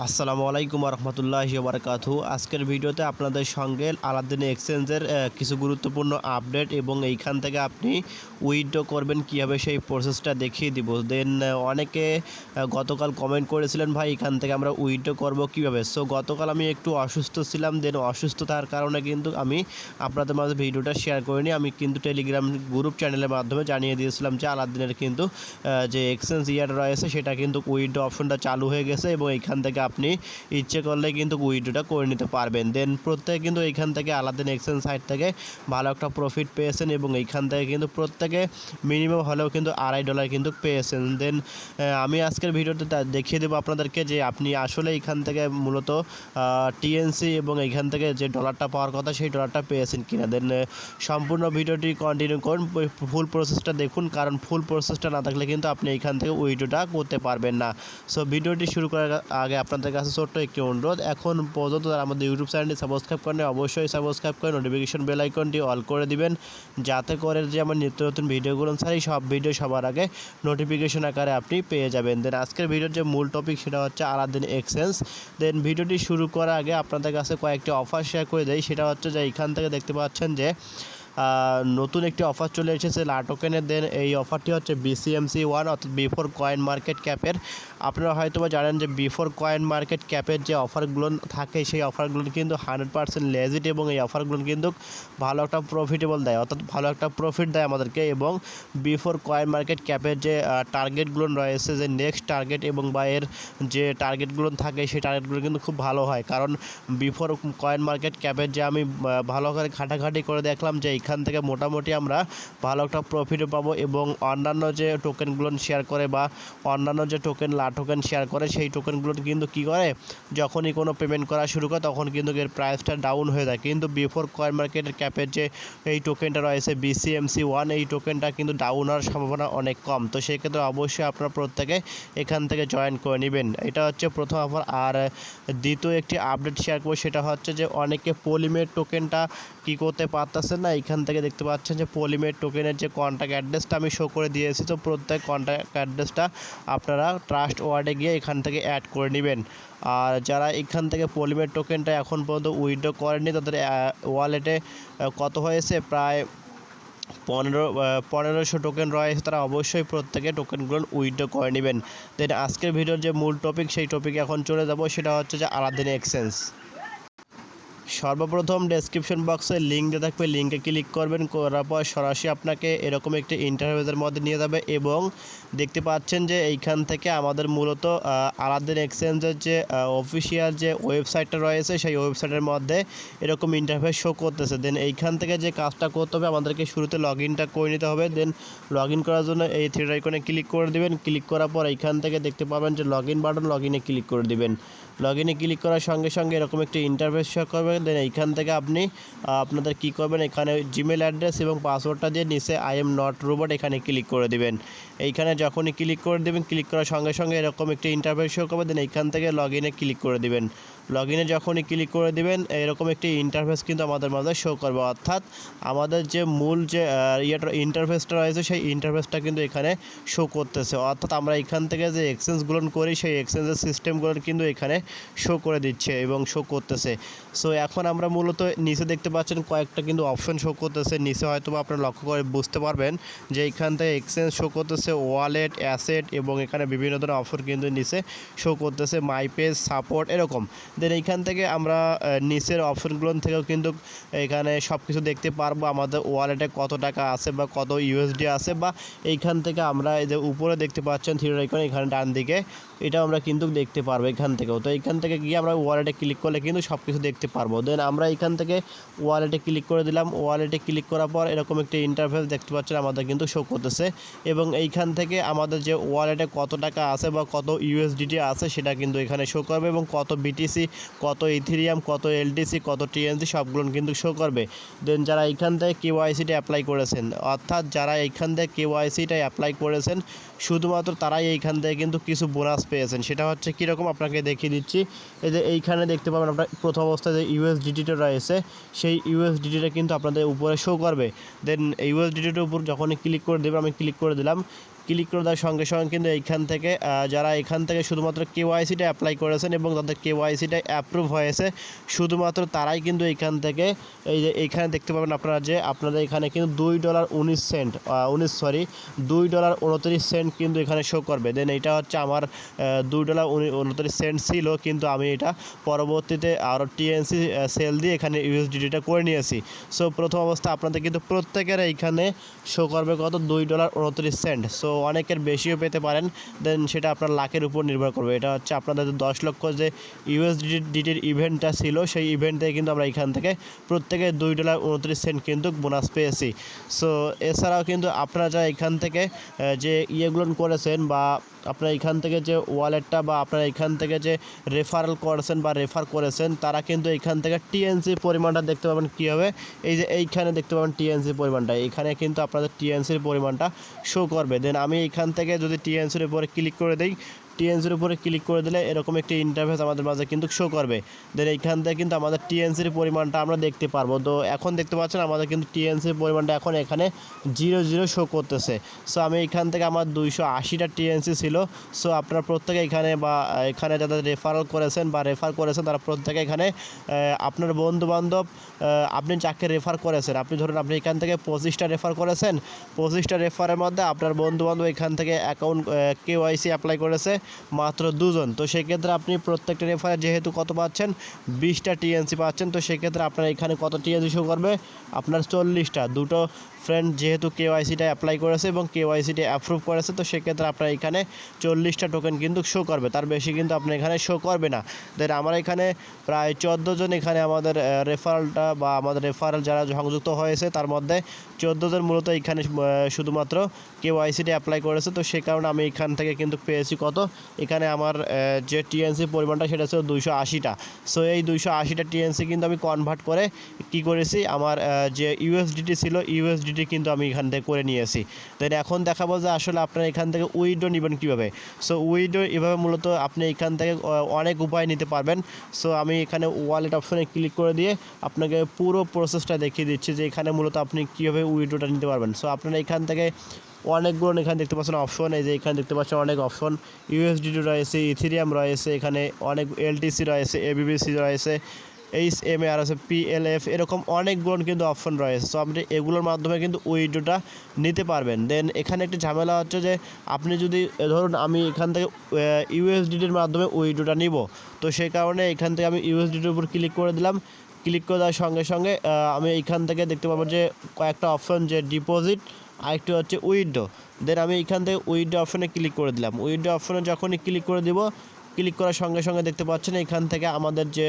আসসালামু আলাইকুম রহমতুল্লাহ বারকাতু আজকের ভিডিওতে আপনাদের সঙ্গে আলাদিন এক্সচেঞ্জের কিছু গুরুত্বপূর্ণ আপডেট এবং এইখান থেকে আপনি উইথড্র করবেন, কীভাবে সেই প্রসেসটা দেখিয়ে দিব। দেন অনেকে গতকাল কমেন্ট করেছিলেন, ভাই, এখান থেকে আমরা উইথড্র করব কীভাবে? সো গতকাল আমি একটু অসুস্থ ছিলাম, দেন অসুস্থতার কারণে কিন্তু আমি আপনাদের মাঝে ভিডিওটা শেয়ার করিনি। আমি কিন্তু টেলিগ্রাম গ্রুপ চ্যানেলের মাধ্যমে জানিয়ে দিয়েছিলাম যে, আলাদিনের কিন্তু যে এক্সচেঞ্জ ইয়ার রয়েছে, সেটা কিন্তু উইথড্র অপশনটা চালু হয়ে গেছে এবং এইখান থেকে আপনি ইচ্ছে করলে কিন্তু উইথড্রটা করে নিতে পারবেন। দেন প্রত্যেকে কিন্তু এইখান থেকে আলাদিন এক্সচেঞ্জ সাইট থেকে ভালো একটা প্রফিট পেয়েছেন এবং এইখান থেকে কিন্তু প্রত্যেকে মিনিমাম হলেও কিন্তু আড়াই ডলার কিন্তু পেয়েছেন। দেন আমি আজকের ভিডিওতে দেখিয়ে দেবো আপনাদেরকে যে আপনি আসলে এইখান থেকে মূলত টিএনসি এবং এইখান থেকে যে ডলারটা পাওয়ার কথা সেই ডলারটা পেয়েছেন কিনা। দেন সম্পূর্ণ ভিডিওটি কন্টিনিউ করুন ফুল প্রসেসটা দেখুন, কারণ ফুল প্রসেসটা না থাকলে কিন্তু আপনি এইখান থেকে উইডোটা করতে পারবেন না। সো ভিডিওটি শুরু করার আগে আপনাদের কাছে ছোট্ট একটি অনুরোধ। এখন পর্যন্ত যারা আমাদের ইউটিউব চ্যানেলটি সাবস্ক্রাইব করেন অবশ্যই সাবস্ক্রাইব করে নোটিফিকেশন বেল আইকনটি অল করে দিবেন। যাতে করে যে আমার নিত্য নতুন ভিডিওগুলো ছাড়ি, সব ভিডিও সবার আগে নোটিফিকেশন আকারে আপনি পেয়ে যাবেন। দেন আজকের ভিডিওর যে মূল টপিক সেটা হচ্ছে আলাদিন এক্সচেঞ্জ দেন ভিডিওটি শুরু করার আগে আপনাদের কাছে কয়েকটি অফার শেয়ার করে দেয় সেটা হচ্ছে যে এখান থেকে দেখতে পাচ্ছেন যে নতুন একটি অফার চলে এসেছে লাটোকেনের দেন এই অফারটি হচ্ছে বিসিএমসি ওয়ান অর্থাৎ বিফোর কয়েন মার্কেট ক্যাপের আপনারা হয়তো বা জানেন যে বিফোর কয়েন মার্কেট ক্যাপের যে অফারগুলো থাকে, সেই অফারগুলো কিন্তু হান্ড্রেড পার্সেন্ট লেজিট এবং এই অফারগুলো কিন্তু ভালো একটা প্রফিটেবল দেয়, অর্থাৎ ভালো একটা প্রফিট দেয় আমাদেরকে এবং বিফোর কয়েন মার্কেট ক্যাপের যে টার্গেটগুলো রয়েছে, যে নেক্সট টার্গেট এবং বা এর যে টার্গেটগুলো থাকে, সেই টার্গেটগুলো কিন্তু খুব ভালো হয়। কারণ বিফোর কয়েন মার্কেট ক্যাপের যে আমি ভালো করে ঘাটাঘাটি করে দেখলাম যে এইখান থেকে মোটামুটি আমরা ভালো একটা প্রফিটও পাবো এবং অন্যান্য যে টোকেনগুলো শেয়ার করে বা অন্যান্য যে টোকেন লা টোকেন শেয়ার করে, সেই টোকেনগুলো কিন্তু কী করে? যখনই কোনো পেমেন্ট করা শুরু করে, তখন কিন্তু এর প্রাইসটা ডাউন হয়ে যায়। কিন্তু বিফোর কয়েন মার্কেটের ক্যাপের যে এই টোকেনটা রয়েছে বিসিএমসি ওয়ান এই টোকেনটা কিন্তু ডাউন হওয়ার সম্ভাবনা অনেক কম। তো সেক্ষেত্রে অবশ্যই আপনারা প্রত্যেকে এখান থেকে জয়েন করে নেবেন। এটা হচ্ছে প্রথম অফার আর দ্বিতীয় একটি আপডেট শেয়ার করব, সেটা হচ্ছে যে অনেকে পলিমের টোকেনটা কী করতে পারতেছেন না, এখান থেকে দেখতে পাচ্ছেন যে পলিমের টোকেনের যে কন্ট্যাক্ট অ্যাড্রেসটা আমি শো করে দিয়েছি। তো প্রত্যেক কন্ট্যাক্ট অ্যাড্রেসটা আপনারা ট্রাস্ট ওয়ার্ডে গিয়ে এখান থেকে অ্যাড করে নেবেন। আর যারা এখান থেকে পলিমের টোকেনটা এখন পর্যন্ত উইড্রো করেনি তাদের ওয়ালেটে কত হয়েছে? প্রায় পনেরো পনেরোশো টোকেন রয়েছে। তারা অবশ্যই প্রত্যেকে টোকেনগুলো উইথড্র করে নেবেন। দেন আজকের ভিডিওর যে মূল টপিক সেই টপিকে এখন চলে যাব। সেটা হচ্ছে যে আলাদিন এক্সচেঞ্জ সর্বপ্রথম ডেসক্রিপশন বক্সে লিঙ্ক দেওয়া থাকবে। লিঙ্কে ক্লিক করবেন, করার পর সরাসরি আপনাকে এরকম একটি ইন্টারভিউজের মধ্যে নিয়ে যাবে এবং দেখতে পাচ্ছেন যে এইখান থেকে আমাদের মূলত আলাদিন এক্সচেঞ্জের যে অফিসিয়াল যে ওয়েবসাইটটা রয়েছে, সেই ওয়েবসাইটের মধ্যে এরকম ইন্টারফেস শো করতেছে। দেন এইখান থেকে যে কাজটা করতে হবে, আমাদেরকে শুরুতে লগ ইনটা করে নিতে হবে। দেন লগ ইন করার জন্য এই থ্রি আইকনে ক্লিক করে দিবেন। ক্লিক করার পর এইখান থেকে দেখতে পাবেন যে log in button log click করে দিবেন। লগ ইনে ক্লিক করার সঙ্গে সঙ্গে এরকম একটি ইন্টারফেস শো করবে দেন এইখান থেকে আপনি আপনাদের কী করবেন? এখানে জিমেল অ্যাড্রেস এবং পাসওয়ার্ডটা দিয়ে নিচে আই এম নট রোবট এখানে ক্লিক করে দিবেন। এইখানে যখনই ক্লিক করে দেবেন ক্লিক করার সঙ্গে সঙ্গে এরকম একটি ইন্টারফেস শো করবে দেন এইখান থেকে লগ ইনে ক্লিক করে দিবেন। লগ ইনে যখনই ক্লিক করে দিবেন, এরকম একটি ইন্টারফেস কিন্তু আমাদের মাঝে শো করবে। অর্থাৎ আমাদের যে মূল যে ইয়েটা ইন্টারফেসটা রয়েছে, সেই ইন্টারফেসটা কিন্তু এখানে শো করতেছে। অর্থাৎ আমরা এখান থেকে যে এক্সচেঞ্জগুলো করি, সেই এক্সচেঞ্জের সিস্টেমগুলো কিন্তু এখানে শো করে দিচ্ছে এবং শো করতেছে। সো এখন আমরা মূলত নিচে দেখতে পাচ্ছেন কয়েকটা কিন্তু অপশন শো করতেছে। নিচে হয়তো আপনারা লক্ষ্য করে বুঝতে পারবেন যে এইখান থেকে এক্সচেঞ্জ শো করতেছে ওয়ালেট অ্যাসেট এবং এখানে বিভিন্ন ধরনের অফার কিন্তু নিচে শো করতেছে। মাই পেজ সাপোর্ট এরকম। দেন এইখান থেকে আমরা নিচের অপশনগুলো থেকেও কিন্তু এখানে সব কিছু দেখতে পারব আমাদের ওয়ালেটে কত টাকা আছে বা কত ইউএসডি আছে বা এইখান থেকে আমরা এই যে উপরে দেখতে পাচ্ছেন থ্রি এখানে ডান দিকে এটা আমরা কিন্তু দেখতে পারব এখান থেকেও। তো এইখান থেকে গিয়ে আমরা ওয়ালেটে ক্লিক করলে কিন্তু সব কিছু দেখতে পারব। দেন আমরা এখান থেকে ওয়ালেটে ক্লিক করে দিলাম। ওয়ালেটে ক্লিক করার পর এরকম একটি ইন্টারফেস দেখতে পাচ্ছেন, আমাদের কিন্তু শো করতেছে। এবং এইখান থেকে আমাদের যে ওয়ালেটে কত টাকা আছে বা কত ইউএসডিটি আছে, সেটা কিন্তু এখানে শো করবে এবং কত বিটিসি কত ইথিরিয়াম কত এলটিসি কত টিএনসি সবগুলো কিন্তু শো করবে। দেন যারা এইখান থেকে কেওয়াইসিটা অ্যাপ্লাই করেছেন, অর্থাৎ যারা এইখান থেকে কেওয়াইসিটা অ্যাপ্লাই করেছেন, শুধুমাত্র তারাই এইখান থেকে কিন্তু কিছু বোনাস পেয়েছেন। সেটা হচ্ছে কীরকম? আপনাকে দেখিয়ে দিচ্ছি। এই যে এইখানে দেখতে পাবেন আপনার প্রথম অবস্থায় যে ইউএসডিটিটা রয়েছে, সেই ইউএসডিটিটা কিন্তু আপনাদের উপরে শো করবে। দেন ইউএসডিটির উপর যখনই ক্লিক করে দেবেন আমি ক্লিক করে দিলাম। ক্লিক করে দেওয়ার সঙ্গে সঙ্গে কিন্তু এইখান থেকে যারা এখান থেকে শুধুমাত্র কেওয়াইসিটা অ্যাপ্লাই করেছেন এবং তাদের কেওয়াইসিটা অ্যাপ্রুভ হয়েছে, শুধুমাত্র তারাই কিন্তু এইখান থেকে, এই যে এইখানে দেখতে পাবেন আপনারা যে আপনাদের এখানে কিন্তু দুই ডলার উনিশ সেন্ট উনিশ সরি দুই ডলার উনত্রিশ সেন্ট কিন্তু এখানে শো করবে। দেন এটা হচ্ছে আমার দুই ডলার উনত্রিশ সেন্ট ছিল, কিন্তু আমি এটা পরবর্তীতে আরও টিএনসি সেল দিয়ে এখানে ইউএসডিটিটা করে নিয়েছি। সো প্রথম অবস্থা আপনাদের কিন্তু প্রত্যেকের এইখানে শো করবে কত? দুই ডলার উনত্রিশ সেন্ট। সো অনেকের বেশিও পেতে পারেন দেন সেটা আপনার লাখের উপর নির্ভর করবে। এটা হচ্ছে আপনাদের দশ লক্ষ যে ইউএসডিটির ইভেন্টটা ছিল, সেই ইভেন্ট কিন্তু আমরা এখান থেকে প্রত্যেকে দুই ডলার উনত্রিশ সেন্ট কিন্তু বোনাস পেয়েছি। সো এছাড়াও কিন্তু আপনারা যারা এখান থেকে যে ইয়েগুলো করেছেন বা আপনারা এখান থেকে যে ওয়ালেটটা বা আপনারা এখান থেকে যে রেফারেল করেছেন বা রেফার করেছেন, তারা কিন্তু এখান থেকে টিএনসি পরিমাণটা দেখতে পাবেন কী হবে। এই যে এইখানে দেখতে পাবেন টিএনসি পরিমাণটা, এখানে কিন্তু আপনাদের টিএনসির পরিমাণটা শো করবে। দেন আমি এখান থেকে যদি টিএনসির উপরে ক্লিক করে দিই টিএনসির উপরে ক্লিক করে দিলে এরকম একটি ইন্টারফেস আমাদের মাঝে কিন্তু শো করবে। দেন এইখান থেকে কিন্তু আমাদের টিএনসির পরিমাণটা আমরা দেখতে পারব। তো এখন দেখতে পাচ্ছেন আমাদের কিন্তু টিএনসির পরিমাণটা এখন এখানে জিরো জিরো শো করতেছে। সো আমি এখান থেকে আমার দুইশো আশিটা টিএনসি ছিল। সো আপনারা প্রত্যেকে এখানে বা এখানে যাদের রেফারেল করেছেন বা রেফার করেছেন, তারা প্রত্যেকে এখানে আপনার বন্ধু বান্ধব আপনি যাকে রেফার করেছেন, আপনি ধরুন আপনি এখান থেকে পঁচিশটা রেফার করেছেন, পঁচিশটা রেফারের মধ্যে আপনার বন্ধু বান্ধব এখান থেকে অ্যাকাউন্ট কেওয়াইসি অ্যাপ্লাই করেছে। মাত্র দুজন। তো সেক্ষেত্রে আপনি প্রত্যেকটা রেফারে যেহেতু কত পাচ্ছেন? বিশটা টিএনসি পাচ্ছেন। তো সেক্ষেত্রে আপনার এখানে কত টিএনসি শো করবে? আপনার চল্লিশটা। দুটো ফ্রেন্ড যেহেতু কেওয়াইসিটা অ্যাপ্লাই করেছে এবং কেওয়াইসিটা অ্যাপ্রুভ করেছে, তো সেক্ষেত্রে আপনার এখানে চল্লিশটা টোকেন কিন্তু শো করবে। তার বেশি কিন্তু আপনার এখানে শো করবে না। দেন আমার এখানে প্রায় চোদ্দ জন এখানে আমাদের রেফারেলটা বা আমাদের রেফারেল যারা সংযুক্ত হয়েছে, তার মধ্যে চোদ্দ জন মূলত এখানে শুধুমাত্র কেওয়াইসিটা অ্যাপ্লাই করেছে। তো সে কারণে আমি এখান থেকে কিন্তু পেয়েছি কত? এখানে আমার যে টিএনসি পরিমাণটা সেটা ছিল দুইশো আশিটা। সো এই দুইশো আশিটা টিএনসি কিন্তু আমি কনভার্ট করে কি করেছি? আমার যে ইউএসডিটি ছিল ইউএসডিটি কিন্তু আমি এখান থেকে করে নিয়েছি। দেন এখন দেখাবো যে আসলে আপনারা এখান থেকে উইডো নেবেন কীভাবে। সো উইডো এভাবে মূলত আপনি এখান থেকে অনেক উপায় নিতে পারবেন। সো আমি এখানে ওয়ালেট অপশনে ক্লিক করে দিয়ে আপনাকে পুরো প্রসেসটা দেখিয়ে দিচ্ছি যে এখানে মূলত আপনি কীভাবে উইডোটা নিতে পারবেন। সো আপনারা এখান থেকে অনেকগুলো এখানে দেখতে পাচ্ছেন অপশন এই যে এখানে দেখতে পাচ্ছেন অনেক অপশন ইউএসডিটি রয়েছে ইথিরিয়াম রয়েছে, এখানে অনেক এলটিসি রয়েছে এবিবিসি রয়েছে এইচ এম এ আর আছে পিএলএফ এরকম অনেকগুলো কিন্তু অপশন রয়েছে। সো আপনি এগুলোর মাধ্যমে কিন্তু উইডোটা নিতে পারবেন। দেন এখানে একটি ঝামেলা হচ্ছে যে, আপনি যদি ধরুন আমি এখান থেকে ইউএসডিটির মাধ্যমে উইডোটা নিব, তো সেই কারণে এখান থেকে আমি ইউএসডিটির উপর ক্লিক করে দিলাম। ক্লিক করে দেওয়ার সঙ্গে সঙ্গে আমি এইখান থেকে দেখতে পাবো যে কয়েকটা অপশন যে ডিপোজিট আরেকটি হচ্ছে উইডো দেন আমি এখান থেকে উইডো অপশনে ক্লিক করে দিলাম। উইডো অপশনে যখনই ক্লিক করে দিব ক্লিক করার সঙ্গে সঙ্গে দেখতে পাচ্ছেন এখান থেকে আমাদের যে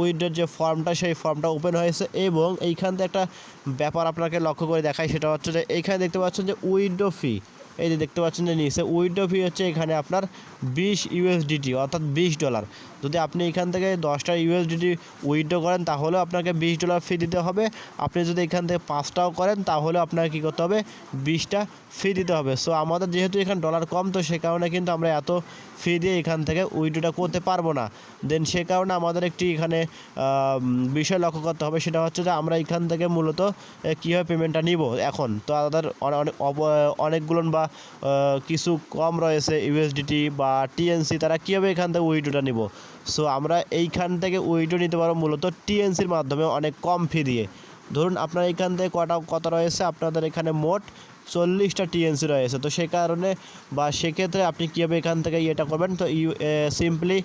উইডোর যে ফর্মটা সেই ফর্মটা ওপেন হয়েছে এবং এইখান থেকে একটা ব্যাপার আপনাকে লক্ষ্য করে দেখায়, সেটা হচ্ছে যে এইখানে দেখতে পাচ্ছেন যে উইডো ফি এই যে দেখতে পাচ্ছেন যে নিচে উইডো ফি হচ্ছে এখানে আপনার বিশ ইউএসডিটি, অর্থাৎ বিশ ডলার। যদি আপনি এখান থেকে দশটা ইউএসডিটি উইথড্র করেন তাহলেও আপনাকে বিশ ডলার ফি দিতে হবে। আপনি যদি এখান থেকে পাঁচটাও করেন তাহলেও আপনাকে কী করতে হবে? বিশটা ফি দিতে হবে। সো আমাদের যেহেতু এখানে ডলার কম, তো সে কারণে কিন্তু আমরা এত ফি দিয়ে এখান থেকে উইথড্রটা করতে পারব না। দেন সে কারণে আমাদের একটি এখানে বিষয় লক্ষ্য করতে হবে। সেটা হচ্ছে যে আমরা এখান থেকে মূলত কীভাবে পেমেন্টটা নিব এখন? তো অনে- অনেক অনেকগুলো বা আহ, কিছু কম রয়েছে ইউএসডিটি বা টিএনসি তারা কীভাবে এখান থেকে উইডোটা নিব? সো আমরা এইখান থেকে উইডো নিতে পারব মূলত টিএনসির মাধ্যমে অনেক কম ফি দিয়ে। ধরুন আপনার এখান থেকে কটা কত রয়েছে? আপনাদের এখানে মোট চল্লিশটা টিএনসি রয়েছে। তো সে কারণে বা সেক্ষেত্রে আপনি কীভাবে এখান থেকে ইয়েটা করবেন? তো ইউ সিম্পলি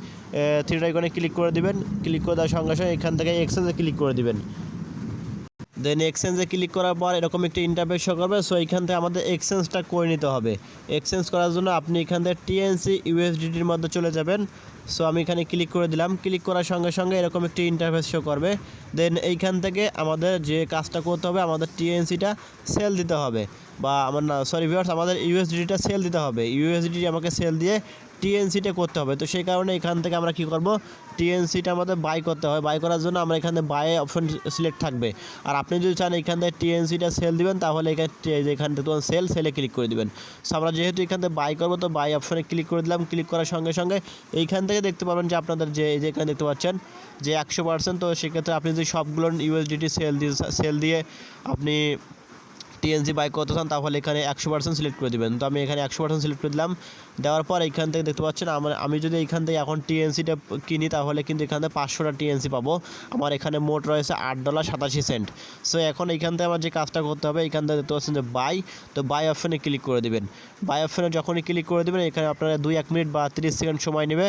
থ্রি ক্লিক করে দিবেন। ক্লিক করে দেওয়ার সঙ্গে সঙ্গে এখান থেকে এক্সচেঞ্জে ক্লিক করে দিবেন। দেন এক্সচেঞ্জে ক্লিক করার পর এরকম একটি ইন্টারফেস শো করবে। সো এইখান থেকে আমাদের এক্সচেঞ্জটা করে নিতে হবে। এক্সচেঞ্জ করার জন্য আপনি এখান থেকে টিএনসি ইউএসডিটির মধ্যে চলে যাবেন। সো আমি এখানে ক্লিক করে দিলাম। ক্লিক করার সঙ্গে সঙ্গে এরকম একটি ইন্টারফেস শো করবে। দেন এইখান থেকে আমাদের যে কাজটা করতে হবে, আমাদের টিএনসিটা সেল দিতে হবে। বা আমার না সরি ভিউয়ার্স আমাদের ইউএসডিটা সেল দিতে হবে। ইউএসডিটি আমাকে সেল দিয়ে টিএনসিটা করতে হবে। তো সেই কারণে এখান থেকে আমরা কি করব? টিএনসিটা আমাদের বাই করতে হয় বাই করার জন্য আমরা এখানে বাই অপশন সিলেক্ট থাকবে। আর আপনি যদি চান এখান থেকে টিএনসিটা সেল দিবেন, তাহলে এখানে এখান থেকে সেল সেলে ক্লিক করে দিবেন। সো আমরা যেহেতু এখান থেকে বাই করব, তো বাই অপশনে ক্লিক করে দিলাম। ক্লিক করার সঙ্গে সঙ্গে এইখান থেকে দেখতে পাবেন যে আপনাদের যে এই যে এখানে দেখতে পাচ্ছেন যে একশো পার্সেন্ট তো সেক্ষেত্রে আপনি যদি সবগুলো ইউএসডিটি সেল দিয়ে সেল দিয়ে আপনি টিএনসি বাই করতে চান, তাহলে এখানে একশো পার্সেন্ট সিলেক্ট করে দেবেন। তো আমি এখানে একশো পার্সেন্ট সিলেক্ট করে দিলাম। দেওয়ার পর এখান থেকে দেখতে পাচ্ছেন, আমার, আমি যদি এখান থেকে এখন টিএনসিটা কিনি, তাহলে কিন্তু এখান থেকে পাঁচশোটা টিএনসি পাবো। আমার এখানে মোট রয়েছে আট ডলার সাতাশি সেন্ট। সো এখন এখান থেকে আমার যে কাজটা করতে হবে এখান থেকে দেখতে পাচ্ছেন যে বাই তো বাই অপশনে ক্লিক করে দেবেন। বাই অপশনে যখনই ক্লিক করে দেবেন, এখানে আপনারা দুই, এক মিনিট বা তিরিশ সেকেন্ড সময় নেবে।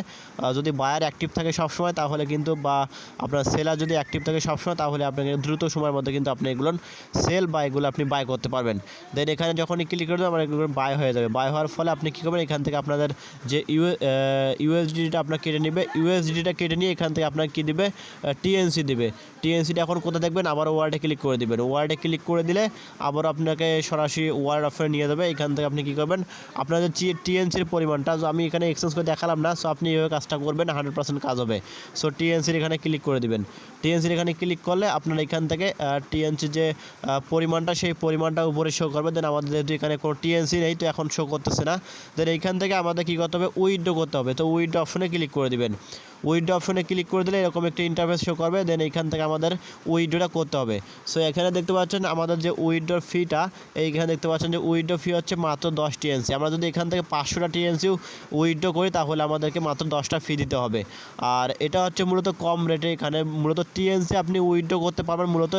যদি বায়ার অ্যাক্টিভ থাকে সবসময়, তাহলে কিন্তু বা আপনার সেলার যদি অ্যাক্টিভ থাকে সবসময়, তাহলে আপনাকে দ্রুত সময়ের মধ্যে কিন্তু আপনি এগুলো সেল বা এগুলো আপনি বাই করতে পারবেন। দেন এখানে যখনই ক্লিক করে দেবেন আমার বাই হয়ে যাবে। বাই হওয়ার ফলে আপনি কী করবেন? এখান থেকে আপনাদের যে ইউ ইউএসডিটা আপনার কেটে নেবে ইউএসডিটা কেটে নিয়ে এখান থেকে আপনার কী দিবে? টিএনসি দিবে। টিএনসিটা এখন কোথায় দেখবেন? আবার ওয়ার্ডে ক্লিক করে দিবেন। ওয়ার্ডে ক্লিক করে দিলে আবার আপনাকে সরাসরি ওয়ার্ড অপশনে নিয়ে যাবে। এখান থেকে আপনি কী করবেন? আপনাদের যে টিএনসির পরিমাণটা আমি এখানে এক্সচেঞ্জ করে দেখালাম না সো আপনি এইভাবে কাজটা করবেন হান্ড্রেড পার্সেন্ট কাজ হবে। সো টিএনসির এখানে ক্লিক করে দিবেন। টিএনসির এখানে ক্লিক করলে আপনার এখান থেকে টিএনসি যে পরিমাণটা, সেই পরিমাণটা উপরে শো করবে। দেন আমাদের যেহেতু এখানে কোনো টিএনসি নেই, তো এখন শো করতেছে না। দেন এইখান থেকে আমাদের কী করতে হবে? উইড্রো করতে হবে। তো উইড্রো অপশনে ক্লিক করে দিবেন। উইড্রো অপশনে ক্লিক করে দিলে এরকম একটা ইন্টারফেস শো করবে। দেন এইখান থেকে আমাদের উইড্রোটা করতে হবে। সো এখানে দেখতে পাচ্ছেন আমাদের যে উইড্রোর ফিটা এইখানে দেখতে পাচ্ছেন যে উইড্রো ফি হচ্ছে মাত্র দশ টিএনসি আমরা যদি এখান থেকে পাঁচশোটা টিএনসিও উইড্রো করি, তাহলে আমাদেরকে মাত্র দশটা ফি দিতে হবে। আর এটা হচ্ছে মূলত কম রেটে এখানে মূলত টিএনসি আপনি উইড্রো করতে পারবেন মূলত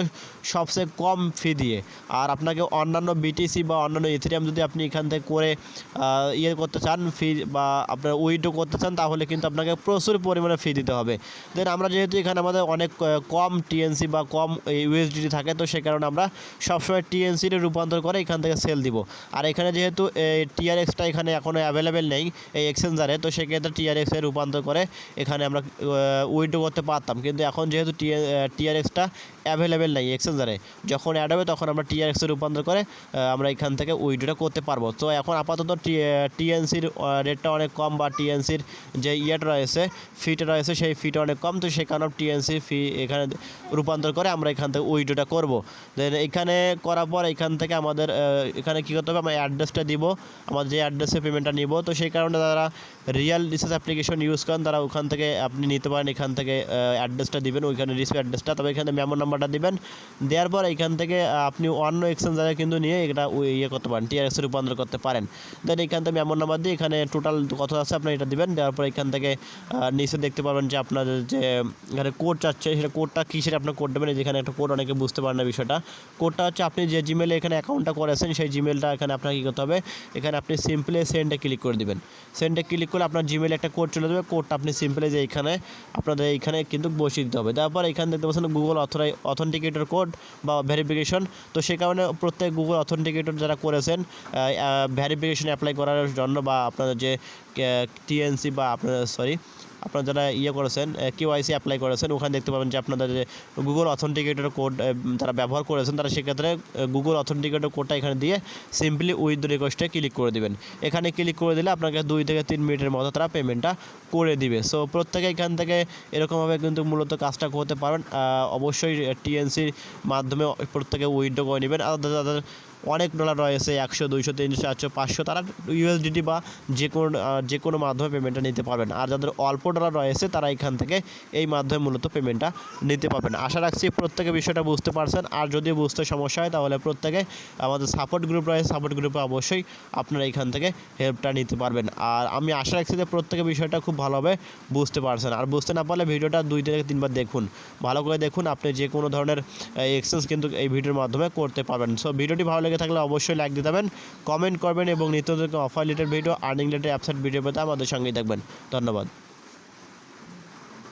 সবচেয়ে কম ফি দিয়ে। আর আপনাকে অন্যান্য বিটিসি বা অন্যান্য ইথেরিয়াম যদি আপনি এখান থেকে করে ইয়ে করতে চান ফি বা আপনার উইডো করতে চান, তাহলে কিন্তু আপনাকে প্রচুর পরিমাণে ফি দিতে হবে। দেন আমরা যেহেতু এখানে আমাদের অনেক কম টিএনসি বা কম ইউএসডিটি থাকে, তো সে কারণে আমরা সবসময় টিএনসিতে রূপান্তর করে এখান থেকে সেল দিব। আর এখানে যেহেতু টিআরএক্সটা এখানে এখনও অ্যাভেলেবেল নেই, এই এক্সচেঞ্জারে তো সেক্ষেত্রে টিআরএক্সে রূপান্তর করে এখানে আমরা উইডো করতে পারতাম। কিন্তু এখন যেহেতু টিআরএক্সটা অ্যাভেলেবেল নেই এক্সচেঞ্জারে যখন অ্যাড হবে, তখন আমরা টিআরএক্সে রূপান্তর করে আমরা এখান থেকে উইড্রোটা করতে পারব। তো এখন আপাতত টিএনসির রেটটা অনেক কম বা টিএনসির যে ইয়েটা রয়েছে ফিটা রয়েছে, সেই ফিটা অনেক কম। তো কারণে টিএনসি ফি এখানে রূপান্তর করে আমরা এখান থেকে উইড্রোটা করব। দেন এখানে করার পর এখান থেকে আমাদের এখানে কী করতে হবে? আমরা অ্যাড্রেসটা দিব, আমাদের যে অ্যাড্রেসে পেমেন্টটা নিব। তো সেই কারণে তারা রিয়েল রিসার্চ অ্যাপ্লিকেশন ইউজ করেন, তারা ওখান থেকে আপনি নিতে পারেন, এখান থেকে অ্যাড্রেসটা দিবেন, ওইখানে রিসিভ অ্যাড্রেসটা তবে এখানে মেমো নাম্বারটা দিবেন। দেওয়ার পর এখান থেকে আপনি অন্য এক্সচেঞ্জারে কিন্তু নিয়ে এটা ইয়ে করতে পারেন টিআরএসে রূপান্তর করতে পারেন। দেন এখান থেকে মেমো নাম্বার দিয়ে এখানে টোটাল কত আছে, আপনি এটা দিবেন, দেওয়ার পর এখান থেকে নিচে দেখতে পারবেন যে আপনাদের যে, এখানে কোড চাচ্ছে, সেটা কোডটা কিসের আপনার কোড দেবেন, এই যে একটা কোড অনেকে বুঝতে পারেন না বিষয়টা। কোডটা হচ্ছে আপনি যে জিমেলে এখানে অ্যাকাউন্টটা করেছেন, সেই জিমেলটা এখানে আপনার কী করতে হবে, এখানে আপনি সিম্পলি সেন্ডে ক্লিক করে দিবেন। সেন্ডে ক্লিক করলে আপনার জিমেলে একটা কোড চলে যাবে কোডটা আপনি সিম্পলি যে এখানে, আপনাদের এইখানে কিন্তু বসিয়ে দিতে হবে। তারপর এখানে দেখতে পাচ্ছেন গুগল অথরাই অথেন্টিকেটর কোড বা ভেরিফিকেশন তো সেই কারণে প্রত্যেক গুগল অথেন্টিকেটর যারা করেছেন ভেরিফিকেশন অ্যাপ্লাই করার জন্য বা আপনাদের যে টিএনসি বা আপনাদের সরি আপনারা যারা ইয়ে করেছেন কেওয়াইসি অ্যাপ্লাই করেছেন, ওখানে দেখতে পাবেন যে আপনাদের যে গুগল অথেন্টিকেটর কোড যারা ব্যবহার করেছেন, তারা সেক্ষেত্রে গুগল অথেন্টিকেটর কোডটা এখানে দিয়ে সিম্পলি উইথ রিকোয়েস্টে ক্লিক করে দেবেন। এখানে ক্লিক করে দিলে আপনাকে দুই থেকে তিন মিনিটের মতো তারা পেমেন্টটা করে দিবে। সো প্রত্যেকে এখান থেকে এরকমভাবে কিন্তু মূলত কাজটা করতে পারবেন। অবশ্যই টিএনসির মাধ্যমে প্রত্যেকে উইথড্র করে নেবেন। আর যাদের অনেক ডলার রয়েছে, একশো, দুইশো, তিনশো, চারশো, পাঁচশো। তারা ইউএসডিটি বা যে কোনো যে কোনো মাধ্যমে পেমেন্টটা নিতে পারবেন। আর যাদের অল্প ডলার রয়েছে, তারা এখান থেকে এই মাধ্যমে মূলত পেমেন্টটা নিতে পারবেন। আশা রাখছি প্রত্যেকে বিষয়টা বুঝতে পারছেন। আর যদি বুঝতে সমস্যা হয়, তাহলে প্রত্যেকে আমাদের সাপোর্ট গ্রুপ রয়েছে। সাপোর্ট গ্রুপে অবশ্যই আপনারা এখান থেকে হেল্পটা নিতে পারবেন। আর আমি আশা রাখছি যে প্রত্যেকে বিষয়টা খুব ভালোভাবে বুঝতে পারছেন। আর বুঝতে না পারলে ভিডিওটা দুই থেকে তিনবার দেখুন। ভালো করে দেখুন, আপনি যে কোনো ধরনের এক্সচেঞ্জ কিন্তু এই ভিডিওর মাধ্যমে করতে পারবেন। সো ভিডিওটি ভালো লেগে থাকলে অবশ্যই লাইক দিতে কমেন্ট করবেন এবং নিত্য offer related video earning related app site video পেতে আমাদের সঙ্গেই থাকবেন। ধন্যবাদ।